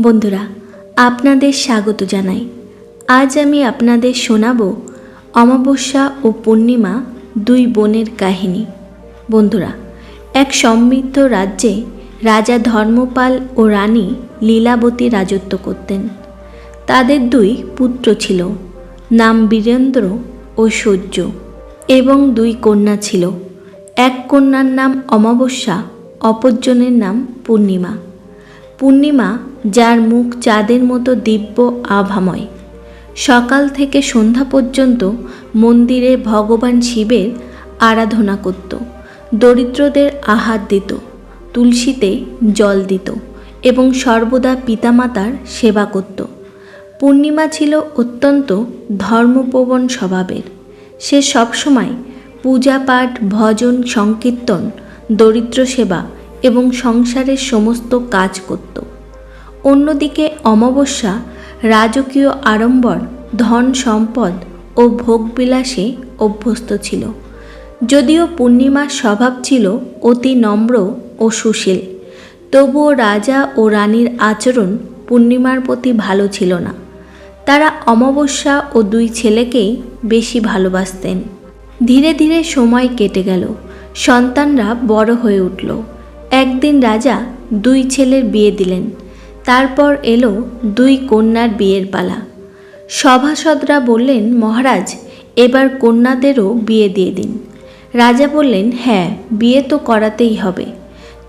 বন্ধুরা, আপনাদের স্বাগত জানাই। আজ আমি আপনাদের শোনাব অমাবস্যা ও পূর্ণিমা দুই বোনের কাহিনী। বন্ধুরা, এক সমৃদ্ধ রাজ্যে রাজা ধর্মপাল ও রানী লীলাবতী রাজত্ব করতেন। তাদের দুই পুত্র ছিল, নাম বীরেন্দ্র ও সূর্য এবং দুই কন্যা ছিল। এক কন্যার নাম অমাবস্যা, অপরজনের নাম পূর্ণিমা। পূর্ণিমা যার মুখ চাঁদের মতো দিব্য আভাময়। সকাল থেকে সন্ধ্যা পর্যন্ত মন্দিরে ভগবান শিবের আরাধনা করত। দরিদ্রদের আহার দিত, তুলসীতে জল দিত এবং সর্বদা পিতামাতার সেবা করত। পূর্ণিমা ছিল অত্যন্ত ধর্মপ্রবণ স্বভাবের। সে সবসময় পূজা পাঠ, ভজন, সংকীর্তন, দরিদ্র সেবা এবং সংসারের সমস্ত কাজ করত। অন্যদিকে অমাবস্যা, রাজকীয় আড়ম্বর, ধন সম্পদ ও ভোগবিলাসে অভ্যস্ত ছিল। যদিও পূর্ণিমার স্বভাব ছিল অতি নম্র ও সুশীল, তবুও রাজা ও রানীর আচরণ পূর্ণিমার প্রতি ভালো ছিল না। তারা অমাবস্যা ও দুই ছেলেকেই বেশি ভালোবাসতেন। ধীরে ধীরে সময় কেটে গেল, সন্তানরা বড় হয়ে উঠল। একদিন রাজা দুই ছেলের বিয়ে দিলেন। তারপর এলো দুই কন্যার বিয়ের পালা। সভাসদরা বললেন, মহারাজ, এবার কন্যাদেরও বিয়ে দিয়ে দিন। রাজা বললেন হ্যাঁ বিয়ে তো করাতেই হবে।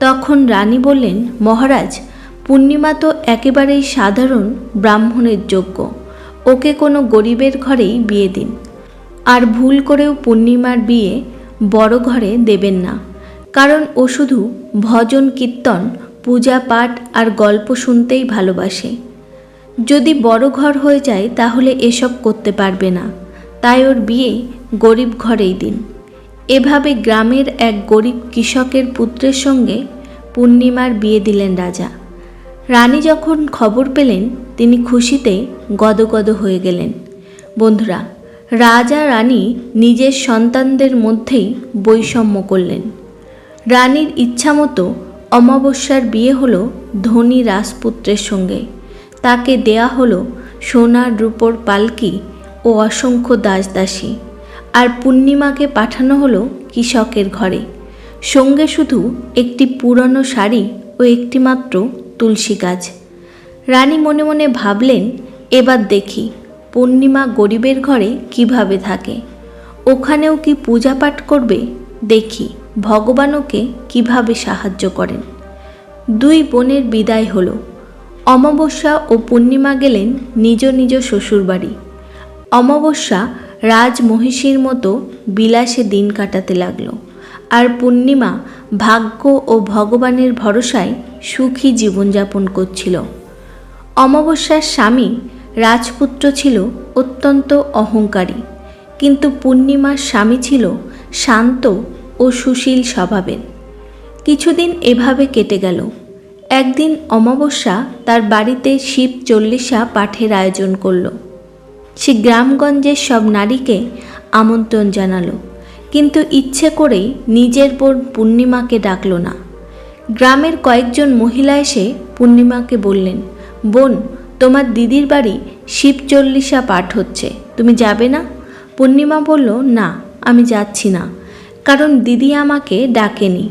তখন রানী বললেন, মহারাজ, পূর্ণিমা তো একেবারেই সাধারণ, ব্রাহ্মণের যোগ্য। ওকে কোনো গরিবের ঘরেই বিয়ে দিন। আর ভুল করেও পূর্ণিমার বিয়ে বড় ঘরে দেবেন না। কারণ ও শুধু ভজন কীর্তন পূজা পাঠ আর গল্প শুনতেই ভালোবাসে। যদি বড় ঘর হয়ে যায়, তাহলে এসব করতে পারবে না। তাই ওর বিয়ে গরিব ঘরেই দিন। এভাবে গ্রামের এক গরিব কৃষকের পুত্রের সঙ্গে পূর্ণিমার বিয়ে দিলেন রাজা। রানী যখন খবর পেলেন, তিনি খুশিতে গদগদ হয়ে গেলেন। বন্ধুরা, রাজা রানী নিজের সন্তানদের মধ্যেই বৈষম্য করলেন। রানীর ইচ্ছামতো অমাবস্যার বিয়ে হলো ধনী রাজপুত্রের সঙ্গে। তাকে দেয়া হলো সোনার রূপোর পালকি ও অসংখ্য দাসদাসী। আর পূর্ণিমাকে পাঠানো হলো কৃষকের ঘরে। সঙ্গে শুধু একটি পুরনো শাড়ি ও একটিমাত্র তুলসী গাছ। রানী মনে মনে ভাবলেন, এবার দেখি পূর্ণিমা গরিবের ঘরে কীভাবে থাকে? ওখানেও কি পূজা পাঠ করবে? দেখি। ভগবান ওকে কীভাবে সাহায্য করেন? দুই বোনের বিদায় হলো। অমাবস্যা ও পূর্ণিমা গেলেন নিজ নিজ শ্বশুরবাড়ি। অমাবস্যা রাজমহিষীর মতো বিলাসে দিন কাটাতে লাগল। আর পূর্ণিমা ভাগ্য ও ভগবানের ভরসায় সুখী জীবনযাপন করছিল। অমাবস্যার স্বামী রাজপুত্র ছিল অত্যন্ত অহংকারী। কিন্তু পূর্ণিমার স্বামী ছিল শান্ত ও সুশীল স্বভাবের। কিছুদিন এভাবে কেটে গেল। একদিন অমাবস্যা তার বাড়িতে শিব চল্লিশা পাঠের আয়োজন করল। সে গ্রামগঞ্জের সব নারীকে আমন্ত্রণ জানালো, কিন্তু ইচ্ছে করেই নিজের বোন পূর্ণিমাকে ডাকল না। গ্রামের কয়েকজন মহিলা এসে পূর্ণিমাকে বললেন, বোন, তোমার দিদির বাড়ি শিব চল্লিশা পাঠ হচ্ছে, তুমি যাবে না? পূর্ণিমা বলল, না, আমি যাচ্ছি না। কারণ দিদি আমাকে ডাকেনি।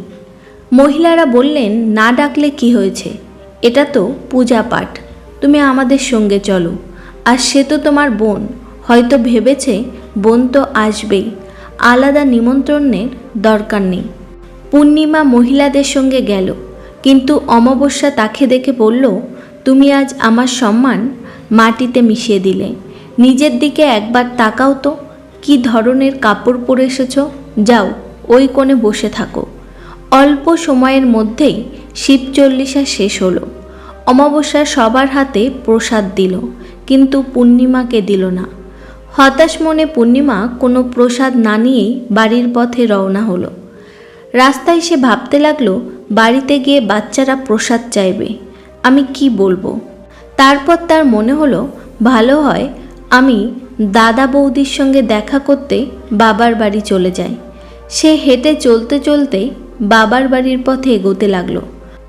মহিলারা বললেন, না ডাকলে কি হয়েছে? এটা তো পূজা পাঠ। তুমি আমাদের সঙ্গে চলো। আর সে তো তোমার বোন। হয়তো ভেবেছে বোন তো আসবেই। আলাদা নিমন্ত্রণের দরকার নেই। পূর্ণিমা মহিলাদের সঙ্গে গেল। কিন্তু অমাবস্যা তাকে দেখে বলল, তুমি আজ আমার সম্মান মাটিতে মিশিয়ে দিলে। নিজের দিকে একবার তাকাও তো। কি ধরনের কাপড় পরে এসেছ? যাও। ওই কোণে বসে থাকো। অল্প সময়ের মধ্যেই শিব চল্লিশা শেষ হলো। অমাবস্যা সবার হাতে প্রসাদ দিল, কিন্তু পূর্ণিমাকে দিল না। হতাশ মনে পূর্ণিমা কোনো প্রসাদ না নিয়েই বাড়ির পথে রওনা হলো। রাস্তায় সে ভাবতে লাগল, বাড়িতে গিয়ে বাচ্চারা প্রসাদ চাইবে, আমি কি বলব? তারপর তার মনে হলো, ভালো হয় আমি দাদা বৌদির সঙ্গে দেখা করতে বাবার বাড়ি চলে যাই। সে হেঁটে চলতে চলতে বাবার বাড়ির পথে এগোতে লাগল।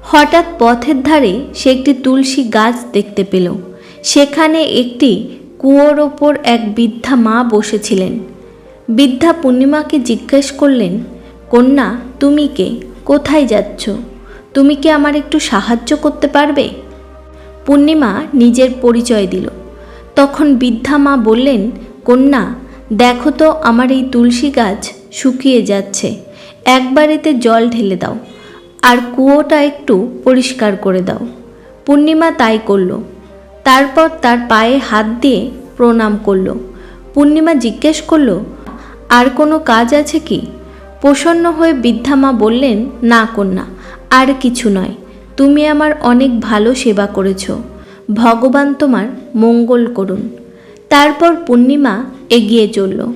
হঠাৎ পথের ধারে সে একটি তুলসী গাছ দেখতে পেল। সেখানে একটি কুয়োর ওপর এক বৃদ্ধা মা বসেছিলেন। বৃদ্ধা পূর্ণিমাকে জিজ্ঞেস করলেন, কন্যা, তুমি কে? কোথায় যাচ্ছ? তুমি কি আমার একটু সাহায্য করতে পারবে? পূর্ণিমা নিজের পরিচয় দিল। তখন বৃদ্ধা মা বললেন, কন্যা, দেখো তো আমার এই তুলসী গাছ শুকিয়ে যাচ্ছে। একবার এতে জল ঢেলে দাও, আর কুয়োটা একটু পরিষ্কার করে দাও। পূর্ণিমা তাই করল। তারপর তার পায়ে হাত দিয়ে প্রণাম করল। পূর্ণিমা জিজ্ঞেস করল, আর কোনো কাজ আছে কি? প্রসন্ন হয়ে বৃদ্ধা মা বললেন, না কন্যা, আর কিছু নয়। তুমি আমার অনেক ভালো সেবা করেছ। ভগবান তোমার মঙ্গল করুন। তারপর পূর্ণিমা এগিয়ে চলল।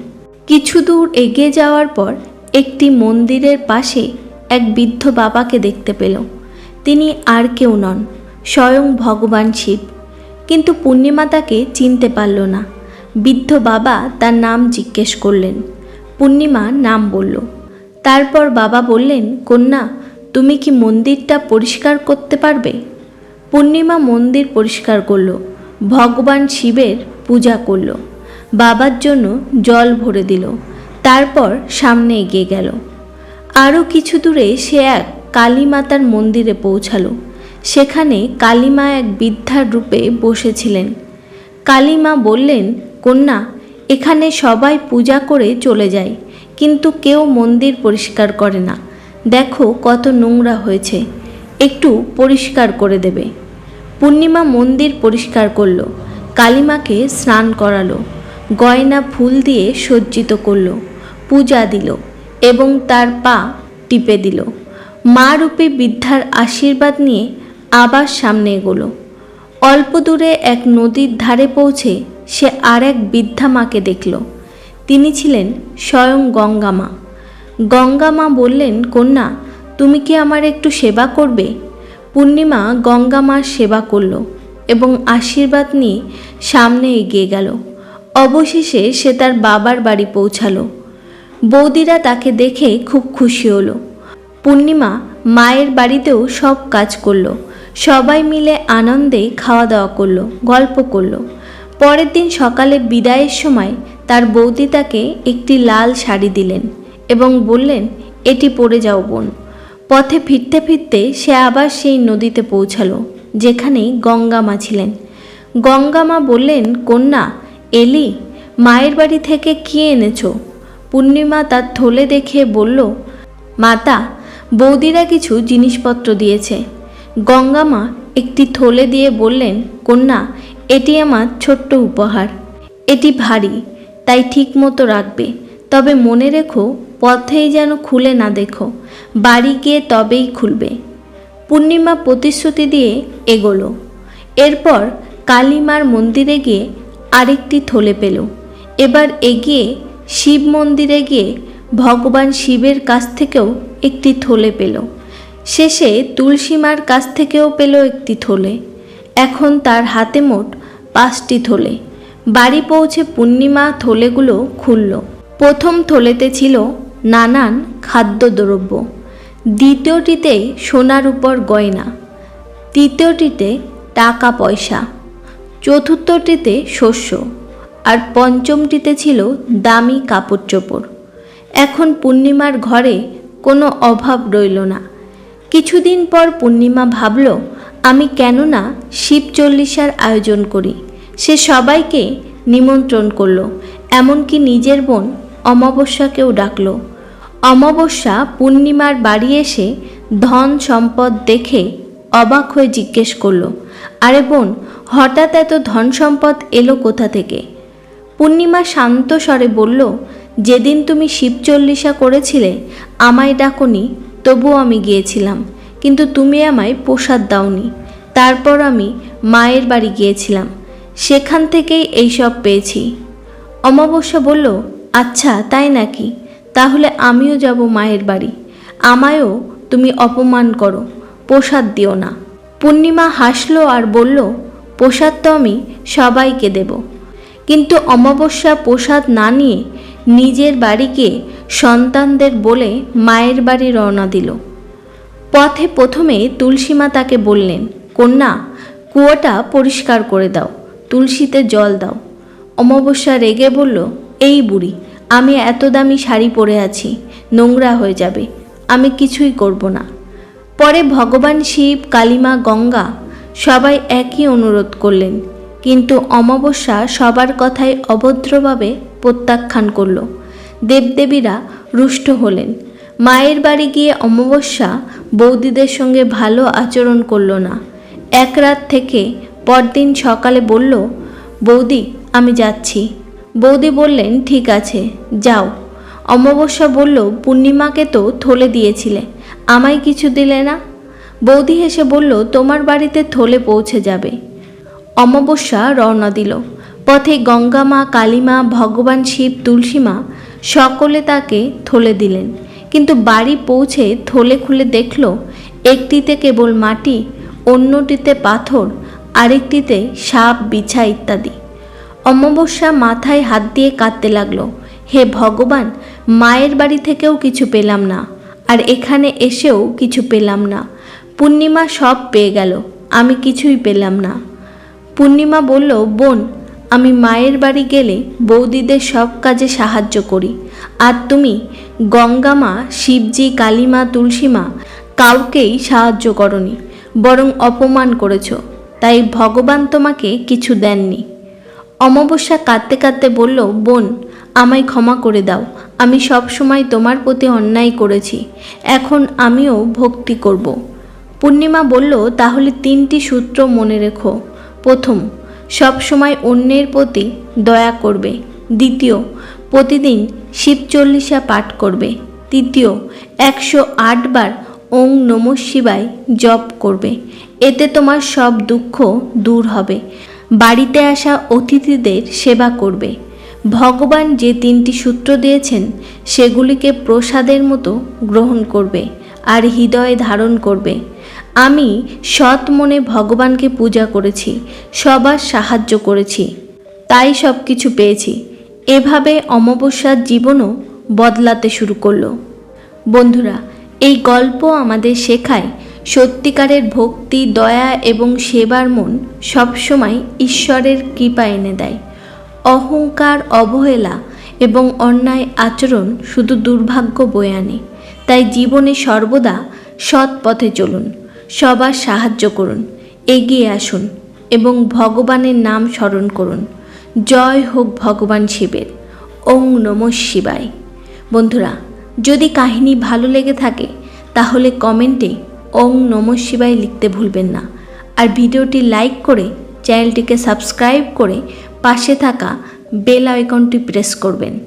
কিছু দূর এগিয়ে যাওয়ার পর একটি মন্দিরের পাশে এক বৃদ্ধ বাবাকে দেখতে পেল। তিনি আর কেউ নন, স্বয়ং ভগবান শিব। কিন্তু পূর্ণিমা তাকে চিনতে পারল না। বৃদ্ধ বাবা তার নাম জিজ্ঞেস করলেন। পূর্ণিমা নাম বলল। তারপর বাবা বললেন, কন্যা, তুমি কি মন্দিরটা পরিষ্কার করতে পারবে? পূর্ণিমা মন্দির পরিষ্কার করল। ভগবান শিবের পূজা করল। বাবার জন্য জল ভরে দিল। তারপর সামনে এগিয়ে গেল। আরও কিছু দূরে সে এক কালী মাতার মন্দিরে পৌঁছালো। সেখানে কালীমা এক বৃদ্ধার রূপে বসেছিলেন। কালীমা বললেন, কন্যা, এখানে সবাই পূজা করে চলে যায়, কিন্তু কেউ মন্দির পরিষ্কার করে না। দেখো কত নোংরা হয়েছে। একটু পরিষ্কার করে দেবে। পূর্ণিমা মন্দির পরিষ্কার করল। কালিমাকে স্নান করালো। গয়না ফুল দিয়ে সজ্জিত করল, পূজা দিল এবং তার পা টিপে দিল। মা রূপী বৃদ্ধার আশীর্বাদ নিয়ে আবার সামনে এগোলো। অল্প দূরে এক নদীর ধারে পৌঁছে সে আর এক বৃদ্ধা মাকে দেখল। তিনি ছিলেন স্বয়ং গঙ্গা মা। গঙ্গা মা বললেন, কন্যা, তুমি কি আমার একটু সেবা করবে? পূর্ণিমা গঙ্গা মার সেবা করল এবং আশীর্বাদ নিয়ে সামনে এগিয়ে গেল। অবশেষে সে তার বাবার বাড়ি পৌঁছালো। বৌদিরা তাকে দেখে খুব খুশি হলো। পূর্ণিমা মায়ের বাড়িতেও সব কাজ করল। সবাই মিলে আনন্দে খাওয়া দাওয়া করল, গল্প করল। পরের দিন সকালে বিদায়ের সময় তার বৌদি তাকে একটি লাল শাড়ি দিলেন এবং বললেন, এটি পরে যাও বোন। পথে ফিরতে ফিরতে সে আবার সেই নদীতে পৌঁছালো যেখানে গঙ্গা মা ছিলেন। গঙ্গা মা বললেন, কন্যা এলি, মায়ের বাড়ি থেকে কি এনেছ? পূর্ণিমা তার থলে দেখে বলল, মাতা, বৌদিরা কিছু জিনিসপত্র দিয়েছে। গঙ্গামা একটি থলে দিয়ে বললেন, কন্যা, এটি আমার ছোট্ট উপহার। এটি ভারী, তাই ঠিক মতো রাখবে। তবে মনে রেখো, পথেই যেন খুলে না দেখো, বাড়ি গিয়ে তবেই খুলবে। পূর্ণিমা প্রতিশ্রুতি দিয়ে এগোলো। এরপর কালীমার মন্দিরে গিয়ে আরেকটি থলে পেল। এবার এগিয়ে শিব মন্দিরে গিয়ে ভগবান শিবের কাছ থেকেও একটি থলে পেল। শেষে তুলসীমার কাছ থেকেও পেল একটি থলে। এখন তার হাতে মোট পাঁচটি থলে। বাড়ি পৌঁছে পূর্ণিমা থলেগুলো খুলল। প্রথম থলেতে ছিল নানান খাদ্যদ্রব্য। দ্বিতীয়টিতে সোনার উপর গয়না। তৃতীয়টিতে টাকা পয়সা। চতুর্থটিতে শস্য, আর পঞ্চমটিতে ছিল দামি কাপড় চোপড় এখন পূর্ণিমার ঘরে কোনো অভাব রইল না। কিছুদিন পর পূর্ণিমা ভাবল, আমি কেন না শিব চল্লিশার আয়োজন করি। সে সবাইকে নিমন্ত্রণ করল, এমনকি নিজের বোন অমাবস্যাকেও ডাকল। অমাবস্যা পূর্ণিমার বাড়ি এসে ধন সম্পদ দেখে অবাক হয়ে জিজ্ঞেস করল আরে বোন, হঠাৎ এত ধন সম্পদ এলো কোথা থেকে? পূর্ণিমা শান্ত স্বরে বলল, যেদিন তুমি শিবচল্লিশা করেছিলে, আমায় ডাকনি, তবুও আমি গিয়েছিলাম। কিন্তু তুমি আমায় প্রসাদ দাওনি। তারপর আমি মায়ের বাড়ি গিয়েছিলাম। সেখান থেকেই এইসব পেয়েছি। অমাবস্যা বলল আচ্ছা তাই নাকি? তাহলে আমিও যাব মায়ের বাড়ি। আমায়ও তুমি অপমান করো, প্রসাদ দিও না। পূর্ণিমা হাসলো আর বলল, প্রসাদ তো আমি সবাইকে দেব। কিন্তু অমাবস্যা প্রসাদ না নিয়ে নিজের বাড়িকে সন্তানদের বলে মায়ের বাড়ি রওনা দিল। পথে প্রথমে তুলসীমা তাকে বললেন, কন্যা, কুয়োটা পরিষ্কার করে দাও, তুলসীতে জল দাও। অমাবস্যা রেগে বলল, এই বুড়ি, আমি এত দামি শাড়ি পরে আছি, নোংরা হয়ে যাবে, আমি কিছুই করব না। পরে ভগবান শিব, কালিমা, গঙ্গা সবাই একই অনুরোধ করলেন। কিন্তু অমাবস্যা সবার কথায় অভদ্রভাবে প্রত্যাখ্যান করল। দেবদেবীরা রুষ্ট হলেন। মায়ের বাড়ি গিয়ে অমাবস্যা বৌদিদের সঙ্গে ভালো আচরণ করল না। এক রাত থেকে পরদিন সকালে বলল, বৌদি, আমি যাচ্ছি। বৌদি বললেন, ঠিক আছে, যাও। অমাবস্যা বলল, পূর্ণিমাকে তো থলে দিয়েছিলে। আমায় কিছু দিলে না? বৌদি হেসে বলল, তোমার বাড়িতে থলে পৌঁছে যাবে। অমাবস্যা রওনা দিল। পথে গঙ্গা মা কালীমা ভগবান শিব তুলসীমা সকলে তাকে থলে দিলেন। কিন্তু বাড়ি পৌঁছে থলে খুলে দেখল, একটিতে কেবল মাটি, অন্যটিতে পাথর, আরেকটিতে সাপ, বিছা ইত্যাদি। অমাবস্যা মাথায় হাত দিয়ে কাঁদতে লাগল, হে ভগবান, মায়ের বাড়ি থেকেও কিছু পেলাম না। আর এখানে এসেও কিছু পেলাম না। পূর্ণিমা সব পেয়ে গেল, আমি কিছুই পেলাম না। পূর্ণিমা বলল, বোন, আমি মায়ের বাড়ি গেলে বৌদিদের সব কাজে সাহায্য করি। আর তুমি গঙ্গামা শিবজি কালীমা তুলসীমা কাউকেই সাহায্য করনি, বরং অপমান করেছ। তাই ভগবান তোমাকে কিছু দেননি। অমাবস্যা কাঁদতে কাঁদতে বলল, বোন, আমায় ক্ষমা করে দাও। আমি সব সময় তোমার প্রতি অন্যায় করেছি। এখন আমিও ভক্তি করব। পূর্ণিমা বলল, তাহলে তিনটি সূত্র মনে রেখো। প্রথম, সব সময় অন্যের প্রতি দয়া করবে। দ্বিতীয়, প্রতিদিন শিব চল্লিশা পাঠ করবে। তৃতীয়, একশো আট বার ওং নম শিবায় জপ করবে। এতে তোমার সব দুঃখ দূর হবে। বাড়িতে আসা অতিথিদের সেবা করবে। ভগবান যে তিনটি সূত্র দিয়েছেন, সেগুলিকে প্রসাদের মতো গ্রহণ করবে আর হৃদয়ে ধারণ করবে। আমি সৎ মনে ভগবানকে পূজা করেছি, সবার সাহায্য করেছি, তাই সব কিছু পেয়েছি। এভাবে অমাবস্যার জীবনও বদলাতে শুরু করল। বন্ধুরা, এই গল্প আমাদের শেখায় সত্যিকারের ভক্তি, দয়া এবং সেবার মন সবসময় ঈশ্বরের কৃপা এনে দেয়। অহংকার অবহেলা এবং অন্যায় আচরণ শুধু দুর্ভাগ্য বয়ে আনে। তাই জীবনে সর্বদা সৎ পথে চলুন, সবার সাহায্য করুন, এগিয়ে আসুন এবং ভগবানের নাম স্মরণ করুন। জয় হোক ভগবান শিবের। ওং নম শিবায়। বন্ধুরা, যদি কাহিনী ভালো লেগে থাকে, তাহলে কমেন্টে ওং নম শিবায় লিখতে ভুলবেন না। আর ভিডিওটি লাইক করে চ্যানেলটিকে সাবস্ক্রাইব করে পাশে থাকা বেল আইকনটি প্রেস করবেন।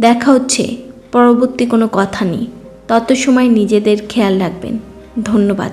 দেখা হচ্ছে পরবর্তী কোনো কথা নেই তত সময় নিজেদের খেয়াল রাখবেন। ধন্যবাদ।